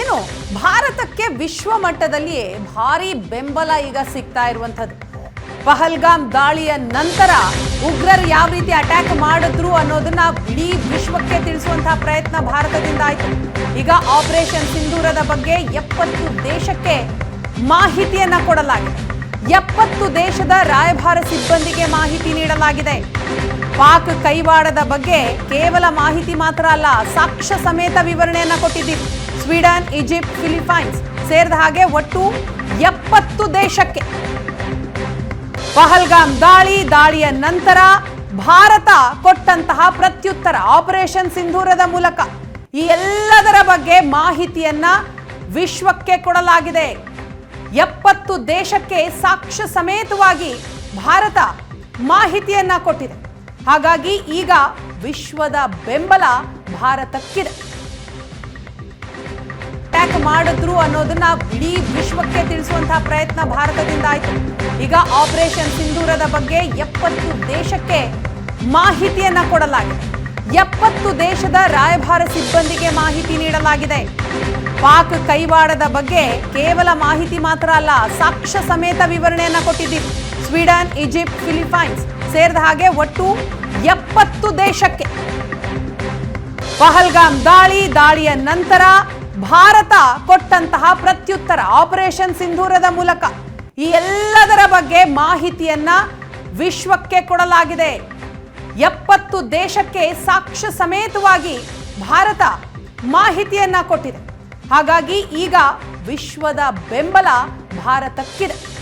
ಏನು, ಭಾರತಕ್ಕೆ ವಿಶ್ವ ಮಟ್ಟದಲ್ಲಿ ಭಾರಿ ಬೆಂಬಲ ಈಗ ಸಿಗ್ತಾ ಇರುವಂಥದ್ದು. ಪಹಲ್ಗಾಮ್ ದಾಳಿಯ ನಂತರ ಉಗ್ರರು ಯಾವ ರೀತಿ ಅಟ್ಯಾಕ್ ಮಾಡಿದ್ರು ಅನ್ನೋದನ್ನ ಇಡೀ ವಿಶ್ವಕ್ಕೆ ತಿಳಿಸುವಂತಹ ಪ್ರಯತ್ನ ಭಾರತದಿಂದ ಆಯ್ತು. ಈಗ ಆಪರೇಷನ್ ಸಿಂಧೂರದ ಬಗ್ಗೆ ಎಪ್ಪತ್ತು ದೇಶಕ್ಕೆ ಮಾಹಿತಿಯನ್ನ ಕೊಡಲಾಗಿದೆ. ಎಪ್ಪತ್ತು ದೇಶದ ರಾಯಭಾರ ಸಿಬ್ಬಂದಿಗೆ ಮಾಹಿತಿ ನೀಡಲಾಗಿದೆ. ಪಾಕ್ ಕೈವಾಡದ ಬಗ್ಗೆ ಕೇವಲ ಮಾಹಿತಿ ಮಾತ್ರ ಅಲ್ಲ, ಸಾಕ್ಷ್ಯ ಸಮೇತ ವಿವರಣೆಯನ್ನ ಕೊಟ್ಟಿದ್ದೀವಿ ಸ್ವೀಡನ್, ಈಜಿಪ್ಟ್, ಫಿಲಿಪೈನ್ಸ್ ಸೇರಿದ ಹಾಗೆ ಒಟ್ಟು ಎಪ್ಪತ್ತು ದೇಶಕ್ಕೆ. ಪಹಲ್ಗಾಮ್ ದಾಳಿ, ದಾಳಿಯ ನಂತರ ಭಾರತ ಕೊಟ್ಟಂತಹ ಪ್ರತ್ಯುತ್ತರ ಆಪರೇಷನ್ ಸಿಂಧೂರದ ಮೂಲಕ. ಈ ಎಲ್ಲದರ ಬಗ್ಗೆ ಮಾಹಿತಿಯನ್ನ ವಿಶ್ವಕ್ಕೆ ಕೊಡಲಾಗಿದೆ. ಎಪ್ಪತ್ತು ದೇಶಕ್ಕೆ ಸಾಕ್ಷ್ಯ ಸಮೇತವಾಗಿ ಭಾರತ ಮಾಹಿತಿಯನ್ನ ಕೊಟ್ಟಿದೆ. ಹಾಗಾಗಿ ಈಗ ವಿಶ್ವದ ಬೆಂಬಲ ಭಾರತಕ್ಕಿದೆ. ಮಾಡಿದ್ರು ಅನ್ನೋದನ್ನ ಇಡೀ ವಿಶ್ವಕ್ಕೆ ತಿಳಿಸುವಂತಹ ಪ್ರಯತ್ನ ಭಾರತದಿಂದ ಆಯ್ತು. ಈಗ ಆಪರೇಷನ್ ಸಿಂಧೂರದ ಬಗ್ಗೆ ಎಪ್ಪತ್ತು ದೇಶಕ್ಕೆ ಮಾಹಿತಿಯನ್ನ ಕೊಡಲಾಗಿದೆ. ಎಪ್ಪತ್ತು ದೇಶದ ರಾಯಭಾರ ಸಿಬ್ಬಂದಿಗೆ ಮಾಹಿತಿ ನೀಡಲಾಗಿದೆ. ಪಾಕ್ ಕೈವಾಡದ ಬಗ್ಗೆ ಕೇವಲ ಮಾಹಿತಿ ಮಾತ್ರ ಅಲ್ಲ, ಸಾಕ್ಷ್ಯ ಸಮೇತ ವಿವರಣೆಯನ್ನ ಕೊಟ್ಟಿದ್ದೀವಿ. ಸ್ವೀಡನ್, ಈಜಿಪ್ಟ್ ಫಿಲಿಪೈನ್ಸ್ ಸೇರಿದ ಹಾಗೆ ಒಟ್ಟು ಎಪ್ಪತ್ತು ದೇಶಕ್ಕೆ. ಪಹಲ್ಗಾಮ್ ದಾಳಿ, ದಾಳಿಯ ನಂತರ ಭಾರತ ಕೊಟ್ಟಂತಹ ಪ್ರತ್ಯುತ್ತರ ಆಪರೇಷನ್ ಸಿಂಧೂರದ ಮೂಲಕ ಈ ಎಲ್ಲದರ ಬಗ್ಗೆ ಮಾಹಿತಿಯನ್ನ ವಿಶ್ವಕ್ಕೆ ಕೊಡಲಾಗಿದೆ. ಎಪ್ಪತ್ತು ದೇಶಕ್ಕೆ ಸಾಕ್ಷ್ಯ ಸಮೇತವಾಗಿ ಭಾರತ ಮಾಹಿತಿಯನ್ನ ಕೊಟ್ಟಿದೆ. ಹಾಗಾಗಿ ಈಗ ವಿಶ್ವದ ಬೆಂಬಲ ಭಾರತಕ್ಕಿದೆ.